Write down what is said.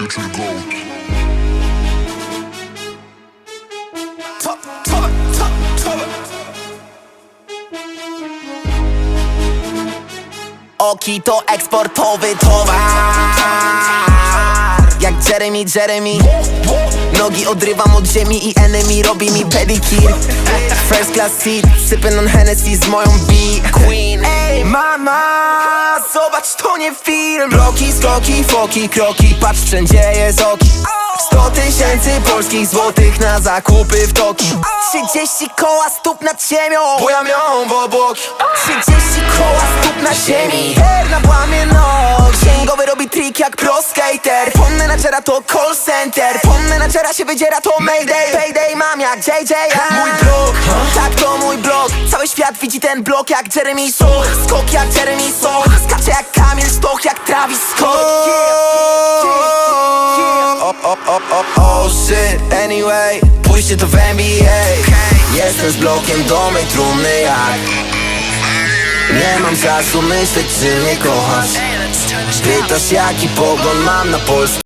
future gold. Oki to eksportowy towar. Jak Jeremy, Jeremy. Nogi odrywam od ziemi i enemy robi mi pedicure First class seat, sipping on Hennessy z moją B Queen. Ej, mama, zobacz to nie film. Bloki, skoki, foki, kroki, patrz wszędzie jest oki 100 tysięcy polskich złotych na zakupy w Toki 30 koła stóp nad ziemią. Ja miałem w obłoki. 30 koła stóp na ziemi. Her na błamie nóg. Księgowy robi trik jak pro skater. Pon menadżera to call center. Pon menadżera się wydziera to mayday. Payday mam jak JJ Mój blog, tak to mój blog. Cały świat widzi ten blok jak Jeremy Soch Skok jak Jeremy Soch Scott Oh, anyway Pójście to w NBA Jestem z blokiem do mej trumny jak. Nie mam czasu myśleć czy mnie kochasz. Pytasz jaki pogląd mam na Polskę